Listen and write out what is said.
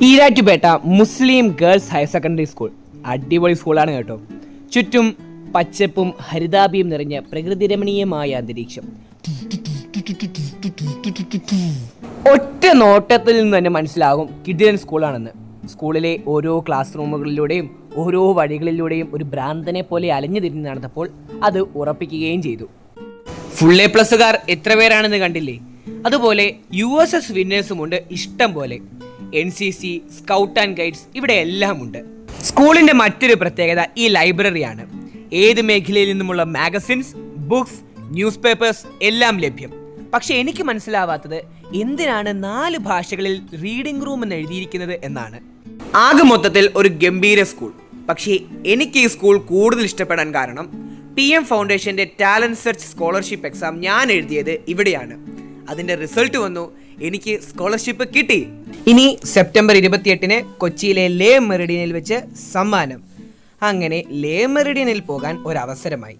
Erattupetta Muslim girls higher secondary school. അടിപൊളി സ്കൂളാണ് കേട്ടോ. ചുറ്റും പച്ചപ്പും ഹരിതാഭിയും നിറഞ്ഞ പ്രകൃതി രമണീയമായ അന്തരീക്ഷം. ഒറ്റ നോട്ടത്തിൽ നിന്ന് തന്നെ മനസ്സിലാകും കിഡിയൻ സ്കൂളാണെന്ന്. സ്കൂളിലെ ഓരോ ക്ലാസ് റൂമുകളിലൂടെയും ഓരോ വഴികളിലൂടെയും ഒരു ഭ്രാന്തനെ പോലെ അലഞ്ഞു തിരിഞ്ഞ് നടന്നപ്പോൾ അത് ഉറപ്പിക്കുകയും ചെയ്തു. ഫുൾ എ പ്ലസ്സുകാർ എത്ര പേരാണെന്ന് കണ്ടില്ലേ? അതുപോലെ യു എസ് എസ് വിന്നേഴ്സുമുണ്ട് ഇഷ്ടം പോലെ N C C scout and guides ഇവിടെ എല്ലാം ഉണ്ട് സ്കൂളിന്റെ മറ്റൊരു പ്രത്യേകത ഈ ലൈബ്രറിയാണ് ഏത് മേഖലയിൽ നിന്നുമുള്ള മാഗസിൻസ് ബുക്സ് ന്യൂസ് പേപ്പേഴ്സ് എല്ലാം ലഭ്യം. പക്ഷെ എനിക്ക് മനസ്സിലാവാത്തത് എന്തിനാണ് നാല് ഭാഷകളിൽ റീഡിംഗ് റൂം എന്ന് എഴുതിയിരിക്കുന്നത് എന്നാണ്. ആകെ മൊത്തത്തിൽ ഒരു ഗംഭീര സ്കൂൾ പക്ഷേ എനിക്ക് ഈ സ്കൂൾ കൂടുതൽ ഇഷ്ടപ്പെടാൻ കാരണം പി എം ഫൗണ്ടേഷന്റെ ടാലന്റ് സെർച്ച് സ്കോളർഷിപ്പ് എക്സാം ഞാൻ എഴുതിയത് ഇവിടെയാണ്. അതിന്റെ റിസൾട്ട് വന്നു. എനിക്ക് സ്കോളർഷിപ്പ് കിട്ടി. ഇനി സെപ്റ്റംബർ ഇരുപത്തിയെട്ടിന് കൊച്ചിയിലെ ലേ മെറിഡിയനിൽ വെച്ച് സമ്മാനം. അങ്ങനെ ലേ മെറിഡിയനിൽ പോകാൻ ഒരവസരമായി.